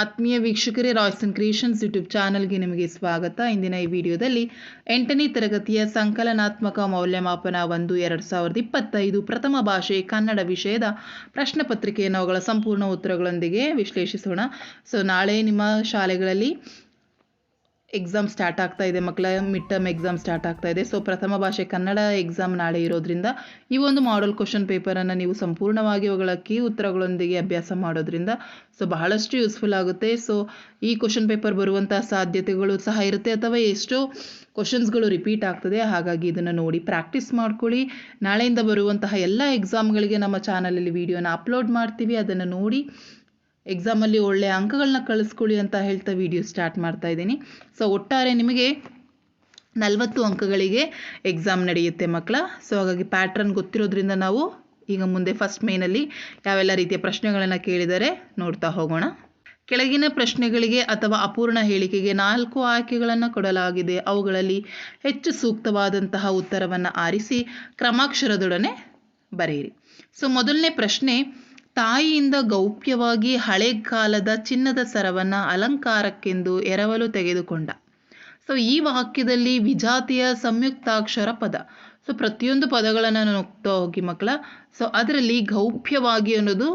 ಆತ್ಮೀಯ ವೀಕ್ಷಕರೇ, Royson creations YouTube ಚಾನಲ್ಗೆ ನಿಮಗೆ ಸ್ವಾಗತ. ಇಂದಿನ ಈ ವಿಡಿಯೋದಲ್ಲಿ ಎಂಟನೇ ತರಗತಿಯ ಸಂಕಲನಾತ್ಮಕ ಮೌಲ್ಯಮಾಪನ ಒಂದು, ಎರಡು ಸಾವಿರದ ಇಪ್ಪತ್ತೈದು ಪ್ರಥಮ ಭಾಷೆ ಕನ್ನಡ ವಿಷಯದ ಪ್ರಶ್ನೆ ಪತ್ರಿಕೆಯನ್ನು ಅವುಗಳ ಸಂಪೂರ್ಣ ಉತ್ತರಗಳೊಂದಿಗೆ ವಿಶ್ಲೇಷಿಸೋಣ. ಸೊ ನಾಳೆ ನಿಮ್ಮ ಶಾಲೆಗಳಲ್ಲಿ ಎಕ್ಸಾಮ್ ಸ್ಟಾರ್ಟ್ ಆಗ್ತಾ ಇದೆ. ಮಕ್ಕಳ ಮಿಡ್ ಟರ್ಮ್ ಎಕ್ಸಾಮ್ ಸ್ಟಾರ್ಟ್ ಆಗ್ತಾ ಇದೆ. ಸೊ ಪ್ರಥಮ ಭಾಷೆ ಕನ್ನಡ ಎಕ್ಸಾಮ್ ನಾಳೆ ಇರೋದ್ರಿಂದ ಈ ಒಂದು ಮಾಡಲ್ ಕ್ವಶನ್ ಪೇಪರನ್ನು ನೀವು ಸಂಪೂರ್ಣವಾಗಿ ಅವುಗಳ ಕೀ ಉತ್ತರಗಳೊಂದಿಗೆ ಅಭ್ಯಾಸ ಮಾಡೋದ್ರಿಂದ ಸೊ ಬಹಳಷ್ಟು ಯೂಸ್ಫುಲ್ ಆಗುತ್ತೆ. ಸೊ ಈ ಕ್ವಶನ್ ಪೇಪರ್ ಬರುವಂಥ ಸಾಧ್ಯತೆಗಳು ಸಹ ಇರುತ್ತೆ ಅಥವಾ ಎಷ್ಟೋ ಕ್ವಶನ್ಸ್ಗಳು ರಿಪೀಟ್ ಆಗ್ತದೆ. ಹಾಗಾಗಿ ಇದನ್ನು ನೋಡಿ ಪ್ರಾಕ್ಟೀಸ್ ಮಾಡ್ಕೊಳ್ಳಿ. ನಾಳೆಯಿಂದ ಬರುವಂತಹ ಎಲ್ಲ ಎಕ್ಸಾಮ್ಗಳಿಗೆ ನಮ್ಮ ಚಾನಲಲ್ಲಿ ವಿಡಿಯೋನ ಅಪ್ಲೋಡ್ ಮಾಡ್ತೀವಿ. ಅದನ್ನು ನೋಡಿ ಎಕ್ಸಾಮಲ್ಲಿ ಒಳ್ಳೆಯ ಅಂಕಗಳನ್ನ ಕಳಿಸ್ಕೊಳ್ಳಿ ಅಂತ ಹೇಳ್ತಾ ವಿಡಿಯೋ ಸ್ಟಾರ್ಟ್ ಮಾಡ್ತಾ ಇದ್ದೀನಿ. ಸೊ ಒಟ್ಟಾರೆ ನಿಮಗೆ ನಲವತ್ತು ಅಂಕಗಳಿಗೆ ಎಕ್ಸಾಮ್ ನಡೆಯುತ್ತೆ ಮಕ್ಕಳ. ಸೊ ಹಾಗಾಗಿ ಪ್ಯಾಟ್ರನ್ ಗೊತ್ತಿರೋದ್ರಿಂದ ನಾವು ಈಗ ಮುಂದೆ ಫಸ್ಟ್ ಮೇನಲ್ಲಿ ಯಾವೆಲ್ಲ ರೀತಿಯ ಪ್ರಶ್ನೆಗಳನ್ನು ಕೇಳಿದರೆ ನೋಡ್ತಾ ಹೋಗೋಣ. ಕೆಳಗಿನ ಪ್ರಶ್ನೆಗಳಿಗೆ ಅಥವಾ ಅಪೂರ್ಣ ಹೇಳಿಕೆಗೆ ನಾಲ್ಕು ಆಯ್ಕೆಗಳನ್ನು ಕೊಡಲಾಗಿದೆ. ಅವುಗಳಲ್ಲಿ ಹೆಚ್ಚು ಸೂಕ್ತವಾದಂತಹ ಉತ್ತರವನ್ನು ಆರಿಸಿ ಕ್ರಮಾಕ್ಷರದೊಡನೆ ಬರೆಯಿರಿ. ಸೊ ಮೊದಲನೇ ಪ್ರಶ್ನೆ ತಾಯಿಯಿಂದ ಗೌಪ್ಯವಾಗಿ ಹಳೆ ಕಾಲದ ಚಿನ್ನದ ಸರವನ್ನು ಅಲಂಕಾರಕ್ಕೆಂದು ಎರವಲು ತೆಗೆದುಕೊಂಡ. ಸೊ ಈ ವಾಕ್ಯದಲ್ಲಿ ವಿಜಾತಿಯ ಸಂಯುಕ್ತಾಕ್ಷರ ಪದ. ಸೊ ಪ್ರತಿಯೊಂದು ಪದಗಳನ್ನು ನೋಡ್ತಾ ಹೋಗಿ ಮಕ್ಕಳ. ಸೊ ಅದರಲ್ಲಿ ಗೌಪ್ಯವಾಗಿ ಅನ್ನೋದು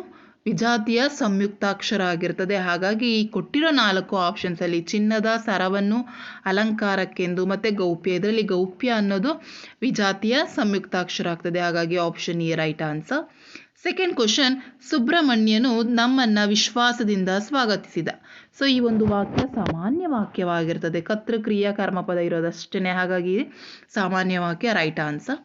ವಿಜಾತಿಯ ಸಂಯುಕ್ತಾಕ್ಷರ ಆಗಿರ್ತದೆ ಹಾಗಾಗಿ ಈ ಕೊಟ್ಟಿರೋ ನಾಲ್ಕು ಆಪ್ಷನ್ಸಲ್ಲಿ ಚಿನ್ನದ, ಸರವನ್ನು, ಅಲಂಕಾರಕ್ಕೆಂದು ಮತ್ತು ಗೌಪ್ಯ. ಇದರಲ್ಲಿ ಗೌಪ್ಯ ಅನ್ನೋದು ವಿಜಾತಿಯ ಸಂಯುಕ್ತಾಕ್ಷರ ಆಗ್ತದೆ ಹಾಗಾಗಿ option E right answer second question ಸುಬ್ರಹ್ಮಣ್ಯನು ನಮ್ಮನ್ನು ವಿಶ್ವಾಸದಿಂದ ಸ್ವಾಗತಿಸಿದ. ಸೊ ಈ ಒಂದು ವಾಕ್ಯ ಸಾಮಾನ್ಯ ವಾಕ್ಯವಾಗಿರ್ತದೆ. ಕರ್ತೃ ಕ್ರಿಯಾ ಕರ್ಮಪದ ಇರೋದಷ್ಟೇ ಹಾಗಾಗಿ ಸಾಮಾನ್ಯ ವಾಕ್ಯ ರೈಟ್ ಆನ್ಸರ್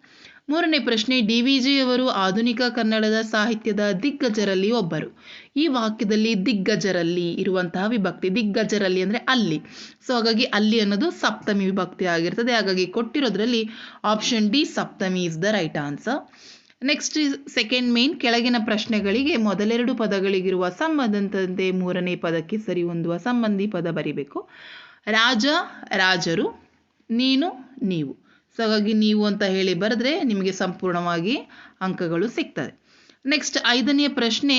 ಮೂರನೇ ಪ್ರಶ್ನೆ, ಡಿ ವಿ ಜಿಯವರು ಆಧುನಿಕ ಕನ್ನಡದ ಸಾಹಿತ್ಯದ ದಿಗ್ಗಜರಲ್ಲಿ ಒಬ್ಬರು. ಈ ವಾಕ್ಯದಲ್ಲಿ ದಿಗ್ಗಜರಲ್ಲಿ ಇರುವಂತಹ ವಿಭಕ್ತಿ, ದಿಗ್ಗಜರಲ್ಲಿ ಅಂದರೆ ಅಲ್ಲಿ. ಸೊ ಹಾಗಾಗಿ ಅಲ್ಲಿ ಅನ್ನೋದು ಸಪ್ತಮಿ ವಿಭಕ್ತಿ ಆಗಿರ್ತದೆ. ಹಾಗಾಗಿ ಕೊಟ್ಟಿರೋದ್ರಲ್ಲಿ option D Saptami is the right answer next second main ಕೆಳಗಿನ ಪ್ರಶ್ನೆಗಳಿಗೆ ಮೊದಲೆರಡು ಪದಗಳಿಗಿರುವ ಸಂಬಂಧದಂತೆ ಮೂರನೇ ಪದಕ್ಕೆ ಸರಿ ಹೊಂದುವ ಸಂಬಂಧಿ ಪದ ಬರಿಬೇಕು. ರಾಜ, ರಾಜರು, ನೀನು, ನೀವು. ಸೊ ಹಾಗಾಗಿ ನೀವು ಅಂತ ಹೇಳಿ ಬರೆದ್ರೆ ನಿಮಗೆ ಸಂಪೂರ್ಣವಾಗಿ ಅಂಕಗಳು ಸಿಗ್ತದೆ. ನೆಕ್ಸ್ಟ್ ಐದನೆಯ ಪ್ರಶ್ನೆ,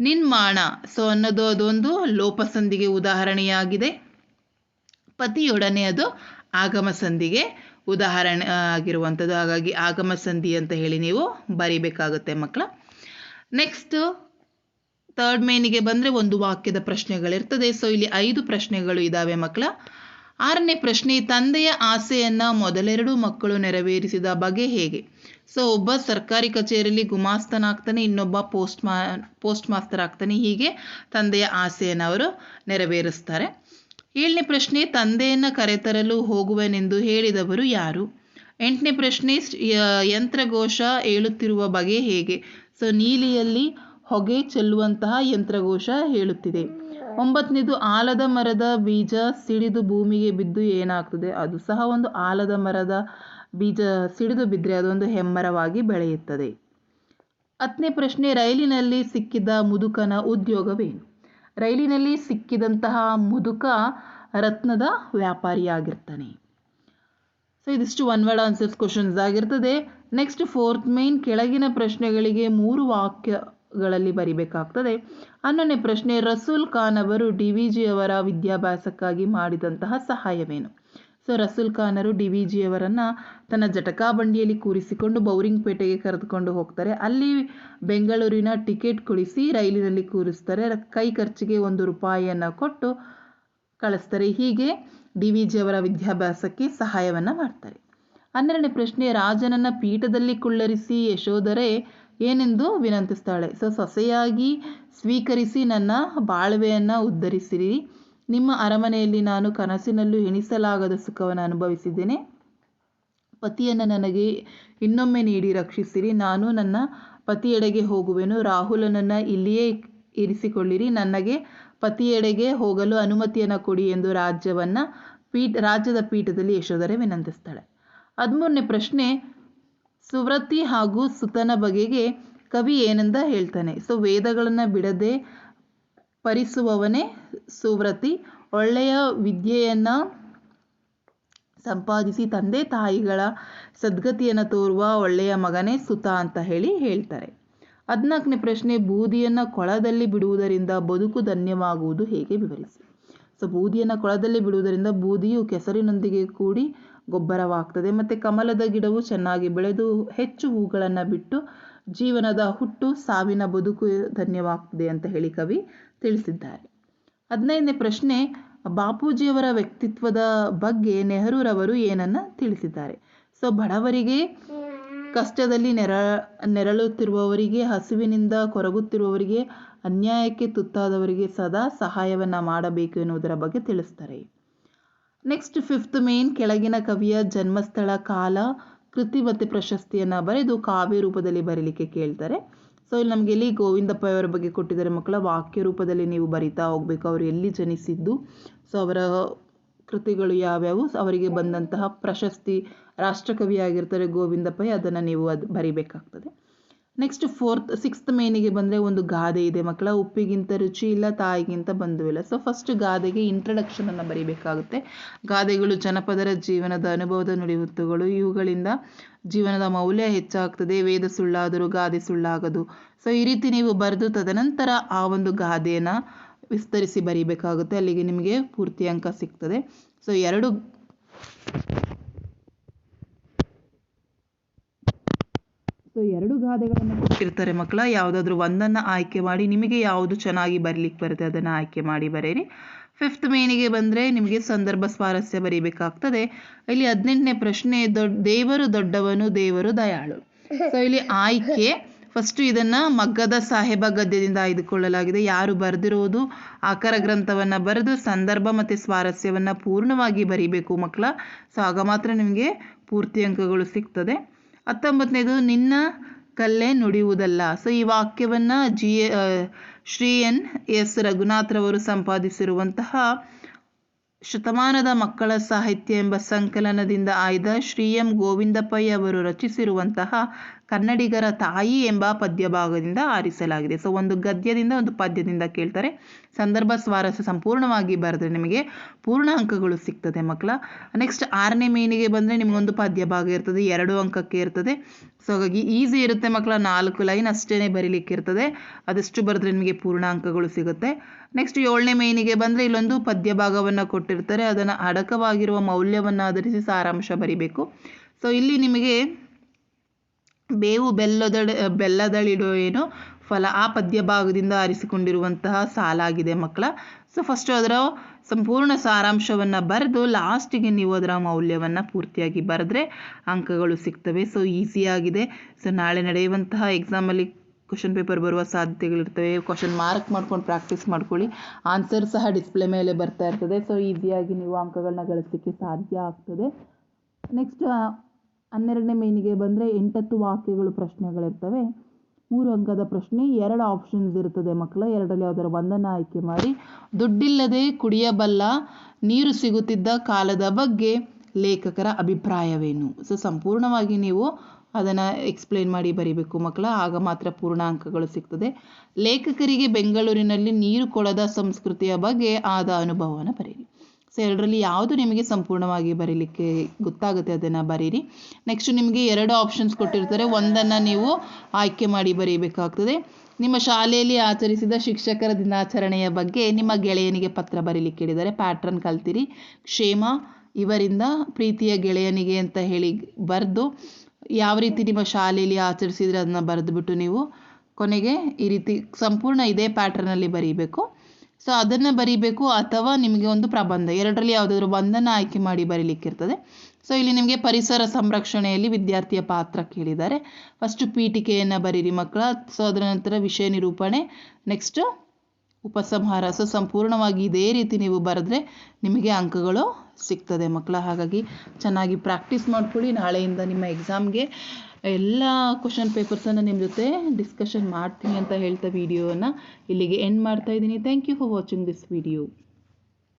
ನಿನ್ಮಾಣ. ಸೊ ಅನ್ನೋದು ಅದೊಂದು ಲೋಪಸಂಧಿಗೆ ಉದಾಹರಣೆಯಾಗಿದೆ. ಪತಿಯೊಡನೆ ಅದು ಆಗಮ ಸಂಧಿಗೆ ಉದಾಹರಣೆ ಆಗಿರುವಂಥದ್ದು. ಹಾಗಾಗಿ ಆಗಮ ಸಂಧಿ ಅಂತ ಹೇಳಿ ನೀವು ಬರಿಬೇಕಾಗುತ್ತೆ ಮಕ್ಕಳ. ನೆಕ್ಸ್ಟ್ ತರ್ಡ್ ಮೇನಿಗೆ ಬಂದರೆ ಒಂದು ವಾಕ್ಯದ ಪ್ರಶ್ನೆಗಳಿರ್ತದೆ. ಸೊ ಇಲ್ಲಿ ಐದು ಪ್ರಶ್ನೆಗಳು ಇದ್ದಾವೆ ಮಕ್ಕಳ. ಆರನೇ ಪ್ರಶ್ನೆ, ತಂದೆಯ ಆಸೆಯನ್ನು ಮೊದಲೆರಡು ಮಕ್ಕಳು ನೆರವೇರಿಸಿದ ಬಗೆ ಹೇಗೆ? ಸೊ, ಒಬ್ಬ ಸರ್ಕಾರಿ ಕಚೇರಿಯಲ್ಲಿ ಗುಮಾಸ್ತನಾಗ್ತಾನೆ, ಇನ್ನೊಬ್ಬ ಪೋಸ್ಟ್ ಮಾ, ಪೋಸ್ಟ್ ಮಾಸ್ತರ್ ಆಗ್ತಾನೆ, ಹೀಗೆ ತಂದೆಯ ಆಸೆಯನ್ನು ಅವರು ನೆರವೇರಿಸ್ತಾರೆ. ಏಳನೇ ಪ್ರಶ್ನೆ, ತಂದೆಯನ್ನು ಕರೆತರಲು ಹೋಗುವೆನೆಂದು ಹೇಳಿದವರು ಯಾರು? ಎಂಟನೇ ಪ್ರಶ್ನೆ ಯಂತ್ರಘೋಷ ಹೇಳುತ್ತಿರುವ ಬಗೆ ಹೇಗೆ? ಸೊ, ನೀಲಿಯಲ್ಲಿ ಹೊಗೆ ಚೆಲ್ಲುವಂತಹ ಯಂತ್ರಘೋಷ ಹೇಳುತ್ತಿದೆ. ಒಂಬತ್ತನೇದು ಆಲದ ಮರದ ಬೀಜ ಸಿಡಿದು ಭೂಮಿಗೆ ಬಿದ್ದು ಏನಾಗ್ತದೆ? ಅದು ಸಹ ಒಂದು ಆಲದ ಮರದ ಬೀಜ ಸಿಡಿದು ಬಿದ್ದರೆ ಅದೊಂದು ಹೆಮ್ಮರವಾಗಿ ಬೆಳೆಯುತ್ತದೆ. ಹತ್ತನೇ ಪ್ರಶ್ನೆ, ರೈಲಿನಲ್ಲಿ ಸಿಕ್ಕಿದ ಮುದುಕನ ಉದ್ಯೋಗವೇನು? ರೈಲಿನಲ್ಲಿ ಸಿಕ್ಕಿದಂತಹ ಮುದುಕ ರತ್ನದ ವ್ಯಾಪಾರಿಯಾಗಿರ್ತಾನೆ. ಸೊ ಇದಿಷ್ಟು ಒನ್ ವರ್ಡ್ ಆನ್ಸರ್ಸ್ ಕ್ವಶನ್ಸ್ ಆಗಿರ್ತದೆ. ನೆಕ್ಸ್ಟ್ ಫೋರ್ತ್ ಮೇನ್ ಕೆಳಗಿನ ಪ್ರಶ್ನೆಗಳಿಗೆ ಮೂರು ವಾಕ್ಯಗಳಲ್ಲಿ ಬರಿಬೇಕಾಗ್ತದೆ. ಹನ್ನೊಂದನೇ ಪ್ರಶ್ನೆ, ರಸೂಲ್ ಖಾನ್ ಅವರು ಡಿ ವಿ ಜಿ ಅವರ ವಿದ್ಯಾಭ್ಯಾಸಕ್ಕಾಗಿ ಮಾಡಿದಂತಹ ಸಹಾಯವೇನು? ಸೊ, ರಸೂಲ್ ಖಾನರು ಡಿ ವಿ ಜಿ ಅವರನ್ನು ತನ್ನ ಜಟಕಾ ಬಂಡಿಯಲ್ಲಿ ಕೂರಿಸಿಕೊಂಡು ಬೌರಿಂಗ್ ಪೇಟೆಗೆ ಕರೆದುಕೊಂಡು ಹೋಗ್ತಾರೆ. ಅಲ್ಲಿ ಬೆಂಗಳೂರಿನ ಟಿಕೆಟ್ ಕೊಡಿಸಿ ರೈಲಿನಲ್ಲಿ ಕೂರಿಸ್ತಾರೆ. ಕೈ ಖರ್ಚಿಗೆ ಒಂದು ರೂಪಾಯಿಯನ್ನು ಕೊಟ್ಟು ಕಳಿಸ್ತಾರೆ. ಹೀಗೆ ಡಿ ವಿ ಜಿ ಅವರ ವಿದ್ಯಾಭ್ಯಾಸಕ್ಕೆ ಸಹಾಯವನ್ನು ಮಾಡ್ತಾರೆ. ಹನ್ನೆರಡನೇ ಪ್ರಶ್ನೆ, ರಾಜನನ್ನು ಪೀಠದಲ್ಲಿ ಕುಳ್ಳರಿಸಿ ಯಶೋಧರೆ ಏನೆಂದು ವಿನಂತಿಸ್ತಾಳೆ. ಸೊ ಸೊಸೆಯಾಗಿ ಸ್ವೀಕರಿಸಿ ನನ್ನ ಬಾಳ್ವೆಯನ್ನು ಉದ್ಧರಿಸಿರಿ. ನಿಮ್ಮ ಅರಮನೆಯಲ್ಲಿ ನಾನು ಕನಸಿನಲ್ಲೂ ಎಣಿಸಲಾಗದ ಸುಖವನ್ನು ಅನುಭವಿಸಿದ್ದೇನೆ. ಪತಿಯನ್ನು ನನಗೆ ಇನ್ನೊಮ್ಮೆ ನೀಡಿ ರಕ್ಷಿಸಿರಿ. ನಾನು ನನ್ನ ಪತಿಯೆಡೆಗೆ ಹೋಗುವೆನು. ರಾಹುಲನನ್ನು ಇಲ್ಲಿಯೇ ಇರಿಸಿಕೊಳ್ಳಿರಿ. ನನಗೆ ಪತಿಯೆಡೆಗೆ ಹೋಗಲು ಅನುಮತಿಯನ್ನು ಕೊಡಿ ಎಂದು ರಾಜ್ಯವನ್ನು ಪೀಠ, ರಾಜ್ಯದ ಪೀಠದಲ್ಲಿ ಯಶೋಧರೆ ವಿನಂತಿಸ್ತಾಳೆ. ಹದಿಮೂರನೇ ಪ್ರಶ್ನೆ ಸುವ್ರತಿ ಹಾಗೂ ಸುತನ ಬಗೆಗೆ ಕವಿ ಏನಂದ ಹೇಳ್ತಾನೆ. ಸೊ, ವೇದಗಳನ್ನು ಬಿಡದೆ ಪರಿಸುವವನೇ ಸುವ್ರತಿ. ಒಳ್ಳೆಯ ವಿದ್ಯೆಯನ್ನು ಸಂಪಾದಿಸಿ ತಂದೆ ತಾಯಿಗಳ ಸದ್ಗತಿಯನ್ನು ತೋರುವ ಒಳ್ಳೆಯ ಮಗನೇ ಸುತ ಅಂತ ಹೇಳಿ ಹೇಳ್ತಾರೆ. ಹದಿನಾಲ್ಕನೇ ಪ್ರಶ್ನೆ, ಬೂದಿಯನ್ನು ಕೊಳದಲ್ಲಿ ಬಿಡುವುದರಿಂದ ಬದುಕು ಧನ್ಯವಾಗುವುದು ಹೇಗೆ? ವಿವರಿಸಿ. ಸೊ ಬೂದಿಯನ್ನು ಕೊಳದಲ್ಲಿ ಬಿಡುವುದರಿಂದ ಬೂದಿಯು ಕೆಸರಿನೊಂದಿಗೆ ಕೂಡಿ ಗೊಬ್ಬರವಾಗ್ತದೆ. ಮತ್ತು ಕಮಲದ ಗಿಡವು ಚೆನ್ನಾಗಿ ಬೆಳೆದು ಹೆಚ್ಚು ಹೂಗಳನ್ನು ಬಿಟ್ಟು ಜೀವನದ ಹುಟ್ಟು, ಸಾವಿನ ಬದುಕು ಧನ್ಯವಾಗ್ತದೆ ಅಂತ ಹೇಳಿ ಕವಿ ತಿಳಿಸಿದ್ದಾರೆ. ಹದಿನೈದನೇ ಪ್ರಶ್ನೆ, ಬಾಪೂಜಿಯವರ ವ್ಯಕ್ತಿತ್ವದ ಬಗ್ಗೆ ನೆಹರೂರವರು ಏನನ್ನು ತಿಳಿಸಿದ್ದಾರೆ? ಸೊ ಬಡವರಿಗೆ ಕಷ್ಟದಲ್ಲಿ ನೆರ, ನೆರಳುತ್ತಿರುವವರಿಗೆ, ಹಸಿವಿನಿಂದ ಕೊರಗುತ್ತಿರುವವರಿಗೆ, ಅನ್ಯಾಯಕ್ಕೆ ತುತ್ತಾದವರಿಗೆ ಸದಾ ಸಹಾಯವನ್ನು ಮಾಡಬೇಕು ಎನ್ನುವುದರ ಬಗ್ಗೆ ತಿಳಿಸ್ತಾರೆ. ನೆಕ್ಸ್ಟ್ ಫಿಫ್ತ್ ಮೇನ್ ಕೆಳಗಿನ ಕವಿಯ ಜನ್ಮಸ್ಥಳ ಕಾಲ, ಕೃತಿ ಮತ್ತು ಪ್ರಶಸ್ತಿಯನ್ನು ಬರೆದು ಕಾವ್ಯ ರೂಪದಲ್ಲಿ ಬರೀಲಿಕ್ಕೆ ಕೇಳ್ತಾರೆ. ಸೊ, ಇಲ್ಲಿ ನಮಗೆ ಇಲ್ಲಿ ಗೋವಿಂದಪ್ಪ ಅವರ ಬಗ್ಗೆ ಕೊಟ್ಟಿದ್ದಾರೆ ಮಕ್ಕಳ, ವಾಕ್ಯ ರೂಪದಲ್ಲಿ ನೀವು ಬರಿತಾ ಹೋಗಬೇಕು. ಅವರು ಎಲ್ಲಿ ಜನಿಸಿದ್ದು? ಸೊ, ಅವರ ಕೃತಿಗಳು ಯಾವ್ಯಾವು? ಅವರಿಗೆ ಬಂದಂತಹ ಪ್ರಶಸ್ತಿ ರಾಷ್ಟ್ರಕವಿ ಆಗಿರ್ತಾರೆ ಪೈ ಅದನ್ನು ನೀವು ಅದು ಬರಿಬೇಕಾಗ್ತದೆ. ನೆಕ್ಸ್ಟ್ ಫೋರ್ತ್ ಸಿಕ್ಸ್ತ್ ಮೇನಿಗೆ ಬಂದರೆ ಒಂದು ಗಾದೆ ಇದೆ ಮಕ್ಕಳ, ಉಪ್ಪಿಗಿಂತ ರುಚಿ ಇಲ್ಲ, ತಾಯಿಗಿಂತ ಬಂಧುವಿಲ್ಲ ಸೊ ಫಸ್ಟ್ ಗಾದೆಗೆ ಇಂಟ್ರಡಕ್ಷನನ್ನು ಬರಿಬೇಕಾಗುತ್ತೆ. ಗಾದೆಗಳು ಜನಪದರ ಜೀವನದ ಅನುಭವದ ನುಡಿವತ್ತುಗಳು ಇವುಗಳಿಂದ ಜೀವನದ ಮೌಲ್ಯ ಹೆಚ್ಚಾಗ್ತದೆ. ವೇದ ಸುಳ್ಳಾದರೂ ಗಾದೆ ಸುಳ್ಳಾಗದು. ಸೊ ಈ ರೀತಿ ನೀವು ಬರೆದು ತದನಂತರ ಆ ಒಂದು ಗಾದೆಯನ್ನು ವಿಸ್ತರಿಸಿ ಬರೀಬೇಕಾಗುತ್ತೆ. ಅಲ್ಲಿಗೆ ನಿಮಗೆ ಪೂರ್ತಿ ಅಂಕ ಸಿಗ್ತದೆ. ಸೊ ಎರಡು ಎರಡು ಗಾದೆಗಳನ್ನು ಕೊಟ್ಟಿರ್ತಾರೆ ಮಕ್ಕಳ. ಯಾವುದಾದ್ರೂ ಒಂದನ್ನು ಆಯ್ಕೆ ಮಾಡಿ, ನಿಮಗೆ ಯಾವುದು ಚೆನ್ನಾಗಿ ಬರಲಿಕ್ಕೆ ಬರುತ್ತೆ ಅದನ್ನು ಆಯ್ಕೆ ಮಾಡಿ ಬರೀರಿ ಫಿಫ್ತ್ ಮೇನಿಗೆ ಬಂದರೆ ನಿಮಗೆ ಸಂದರ್ಭ ಸ್ವಾರಸ್ಯ ಬರೀಬೇಕಾಗ್ತದೆ. ಇಲ್ಲಿ ಹದಿನೆಂಟನೇ ಪ್ರಶ್ನೆ ದೊಡ್ಡ ದೇವರು ದೊಡ್ಡವನು, ದೇವರು ದಯಾಳು. ಸೊ ಇಲ್ಲಿ ಆಯ್ಕೆ ಫಸ್ಟು ಇದನ್ನ ಮಗ್ಗದ ಸಾಹೇಬ ಗದ್ಯದಿಂದ ಆಯ್ದುಕೊಳ್ಳಲಾಗಿದೆ. ಯಾರು ಬರೆದಿರೋದು, ಆಕರ ಗ್ರಂಥವನ್ನ ಬರೆದು ಸಂದರ್ಭ ಮತ್ತು ಸ್ವಾರಸ್ಯವನ್ನ ಪೂರ್ಣವಾಗಿ ಬರೀಬೇಕು ಮಕ್ಕಳ. ಸೊ ಆಗ ಮಾತ್ರ ನಿಮಗೆ ಪೂರ್ತಿ ಅಂಕಗಳು ಸಿಗ್ತದೆ. ಹತ್ತೊಂಬತ್ತನೇದು, ನಿನ್ನ ಕಲ್ಲೆ ನುಡಿಯುವುದಲ್ಲ. ಸೊ, ಈ ವಾಕ್ಯವನ್ನು ಜಿ ಶ್ರೀ ಎನ್. ಎಸ್. ರಘುನಾಥ್ರವರು ಸಂಪಾದಿಸಿರುವಂತಹ ಶತಮಾನದ ಮಕ್ಕಳ ಸಾಹಿತ್ಯ ಎಂಬ ಸಂಕಲನದಿಂದ ಆಯ್ದ ಶ್ರೀ ಎಂ. ಗೋವಿಂದಪ್ಪಯ್ಯ ಅವರು ರಚಿಸಿರುವಂತಹ ಕನ್ನಡಿಗರ ತಾಯಿ ಎಂಬ ಪದ್ಯಭಾಗದಿಂದ ಆರಿಸಲಾಗಿದೆ. ಸೊ ಒಂದು ಗದ್ಯದಿಂದ ಒಂದು ಪದ್ಯದಿಂದ ಕೇಳ್ತಾರೆ. ಸಂದರ್ಭ ಸ್ವಾರಸ್ಯ ಸಂಪೂರ್ಣವಾಗಿ ಬರೆದ್ರೆ ನಿಮಗೆ ಪೂರ್ಣ ಅಂಕಗಳು ಸಿಗ್ತದೆ ಮಕ್ಕಳ. ನೆಕ್ಸ್ಟ್ ಆರನೇ ಮೇನಿಗೆ ಬಂದರೆ ನಿಮಗೊಂದು ಪದ್ಯಭಾಗ ಇರ್ತದೆ, ಎರಡು ಅಂಕಕ್ಕೆ ಇರ್ತದೆ. ಸೊ ಹಾಗಾಗಿ ಈಸಿ ಇರುತ್ತೆ ಮಕ್ಕಳ. ನಾಲ್ಕು ಲೈನ್ ಅಷ್ಟೇ ಬರೀಲಿಕ್ಕೆ ಇರ್ತದೆ. ಅದಷ್ಟು ಬರೆದ್ರೆ ನಿಮಗೆ ಪೂರ್ಣ ಅಂಕಗಳು ಸಿಗುತ್ತೆ. ನೆಕ್ಸ್ಟ್ ಏಳನೇ ಮೇನಿಗೆ ಬಂದರೆ ಇಲ್ಲೊಂದು ಪದ್ಯ ಭಾಗವನ್ನು ಕೊಟ್ಟಿರ್ತಾರೆ. ಅದನ್ನು ಅಡಕವಾಗಿರುವ ಮೌಲ್ಯವನ್ನು ಆಧರಿಸಿ ಸಾರಾಂಶ ಬರಿಬೇಕು. ಸೊ ಇಲ್ಲಿ ನಿಮಗೆ ಬೇವು ಬೆಲ್ಲದಡ ಬೆಲ್ಲದಳಿಡೋ ಏನು ಫಲ ಆ ಪದ್ಯ ಭಾಗದಿಂದ ಆರಿಸಿಕೊಂಡಿರುವಂತಹ ಸಾಲಾಗಿದೆ ಮಕ್ಕಳ. ಸೊ ಫಸ್ಟ್ ಅದರ ಸಂಪೂರ್ಣ ಸಾರಾಂಶವನ್ನು ಬರೆದು ಲಾಸ್ಟಿಗೆ ನೀವು ಅದರ ಮೌಲ್ಯವನ್ನು ಪೂರ್ತಿಯಾಗಿ ಬರೆದ್ರೆ ಅಂಕಗಳು ಸಿಗ್ತವೆ. ಸೊ ಈಸಿಯಾಗಿದೆ ಸೊ ನಾಳೆ ನಡೆಯುವಂತಹ ಎಕ್ಸಾಮಲ್ಲಿ ಕ್ವಶನ್ ಪೇಪರ್ ಬರುವ ಸಾಧ್ಯತೆಗಳಿರ್ತವೆ. ಕ್ವಶನ್ ಮಾರ್ಕ್ ಮಾಡ್ಕೊಂಡು ಪ್ರಾಕ್ಟೀಸ್ ಮಾಡ್ಕೊಳ್ಳಿ. ಆನ್ಸರ್ ಸಹ ಡಿಸ್ಪ್ಲೇ ಮೇಲೆ ಬರ್ತಾ ಇರ್ತದೆ. ಸೊ ಈಸಿಯಾಗಿ ನೀವು ಅಂಕಗಳನ್ನ ಗಳಿಸಲಿಕ್ಕೆ ಸಾಧ್ಯ ಆಗ್ತದೆ. ನೆಕ್ಸ್ಟ್ ಹನ್ನೆರಡನೇ ಮೇನಿಗೆ ಬಂದರೆ ಎಂಟತ್ತು ವಾಕ್ಯಗಳು ಪ್ರಶ್ನೆಗಳಿರ್ತವೆ. ಮೂರು ಅಂಕದ ಪ್ರಶ್ನೆ, ಎರಡು ಆಪ್ಷನ್ಸ್ ಇರ್ತದೆ ಮಕ್ಕಳ. ಎರಡರಲ್ಲಿ ಯಾವುದರ ಒಂದನ್ನು ಆಯ್ಕೆ ಮಾಡಿ. ದುಡ್ಡಿಲ್ಲದೆ ಕುಡಿಯಬಲ್ಲ, ನೀರು ಸಿಗುತ್ತಿದ್ದ ಕಾಲದ ಬಗ್ಗೆ ಲೇಖಕರ ಅಭಿಪ್ರಾಯವೇನು? ಸೊ, ಸಂಪೂರ್ಣವಾಗಿ ನೀವು ಅದನ್ನು ಎಕ್ಸ್ಪ್ಲೇನ್ ಮಾಡಿ ಬರೀಬೇಕು ಮಕ್ಕಳ. ಆಗ ಮಾತ್ರ ಪೂರ್ಣ ಅಂಕಗಳು ಸಿಗ್ತದೆ. ಲೇಖಕರಿಗೆ ಬೆಂಗಳೂರಿನಲ್ಲಿ ನೀರು ಕೊಳದ ಸಂಸ್ಕೃತಿಯ ಬಗ್ಗೆ ಆದ ಅನುಭವವನ್ನು ಬರೀರಿ. ಸೊ ಎರಡರಲ್ಲಿ ಯಾವುದು ನಿಮಗೆ ಸಂಪೂರ್ಣವಾಗಿ ಬರೀಲಿಕ್ಕೆ ಗೊತ್ತಾಗುತ್ತೆ ಅದನ್ನು ಬರೀರಿ. ನೆಕ್ಸ್ಟ್ ನಿಮಗೆ ಎರಡು ಆಪ್ಷನ್ಸ್ ಕೊಟ್ಟಿರ್ತಾರೆ. ಒಂದನ್ನು ನೀವು ಆಯ್ಕೆ ಮಾಡಿ ಬರೀಬೇಕಾಗ್ತದೆ. ನಿಮ್ಮ ಶಾಲೆಯಲ್ಲಿ ಆಚರಿಸಿದ ಶಿಕ್ಷಕರ ದಿನಾಚರಣೆಯ ಬಗ್ಗೆ ನಿಮ್ಮ ಗೆಳೆಯನಿಗೆ ಪತ್ರ ಬರೀಲಿಕ್ಕೆ ಹೇಳಿದ್ದಾರೆ. ಪ್ಯಾಟ್ರನ್ ಕಲ್ತಿರಿ. ಕ್ಷೇಮ, ಇವರಿಂದ ಪ್ರೀತಿಯ ಗೆಳೆಯನಿಗೆ ಅಂತ ಹೇಳಿ ಬರೆದು ಯಾವ ರೀತಿ ನಿಮ್ಮ ಶಾಲೆಯಲ್ಲಿ ಆಚರಿಸಿದ್ರೆ ಅದನ್ನು ಬರೆದುಬಿಟ್ಟು ನೀವು ಕೊನೆಗೆ ಈ ರೀತಿ ಸಂಪೂರ್ಣ ಇದೇ ಪ್ಯಾಟ್ರನಲ್ಲಿ ಬರೀಬೇಕು. ಸೊ ಅದನ್ನು ಬರಿಬೇಕು ಅಥವಾ ನಿಮಗೆ ಒಂದು ಪ್ರಬಂಧ. ಎರಡರಲ್ಲಿ ಯಾವುದಾದ್ರೂ ಒಂದನ್ನು ಆಯ್ಕೆ ಮಾಡಿ ಬರೀಲಿಕ್ಕಿರ್ತದೆ. ಸೊ ಇಲ್ಲಿ ನಿಮಗೆ ಪರಿಸರ ಸಂರಕ್ಷಣೆಯಲ್ಲಿ ವಿದ್ಯಾರ್ಥಿಯ ಪಾತ್ರ ಕೇಳಿದ್ದಾರೆ. ಫಸ್ಟು ಪೀಠಿಕೆಯನ್ನು ಬರೀರಿ ಮಕ್ಕಳ. ಸೊ ಅದರ ನಂತರ ವಿಷಯ ನಿರೂಪಣೆ. ನೆಕ್ಸ್ಟ್ ಉಪಸಂಹಾರ. ಸೊ ಸಂಪೂರ್ಣವಾಗಿ ಇದೇ ರೀತಿ ನೀವು ಬರೆದ್ರೆ ನಿಮಗೆ ಅಂಕಗಳು ಸಿಗ್ತದೆ ಮಕ್ಕಳ. ಹಾಗಾಗಿ ಚೆನ್ನಾಗಿ ಪ್ರಾಕ್ಟೀಸ್ ಮಾಡ್ಕೊಳ್ಳಿ. ನಾಳೆಯಿಂದ ನಿಮ್ಮ ಎಕ್ಸಾಮ್ಗೆ ಎಲ್ಲ ಕ್ವಶನ್ ಪೇಪರ್ಸನ್ನು ನಿಮ್ಮ ಜೊತೆ ಡಿಸ್ಕಷನ್ ಮಾಡ್ತೀನಿ ಅಂತ ಹೇಳ್ತಾ ವೀಡಿಯೋನ ಇಲ್ಲಿಗೆ ಎಂಡ್ ಮಾಡ್ತಾ ಇದ್ದೀನಿ. Thank you for watching this video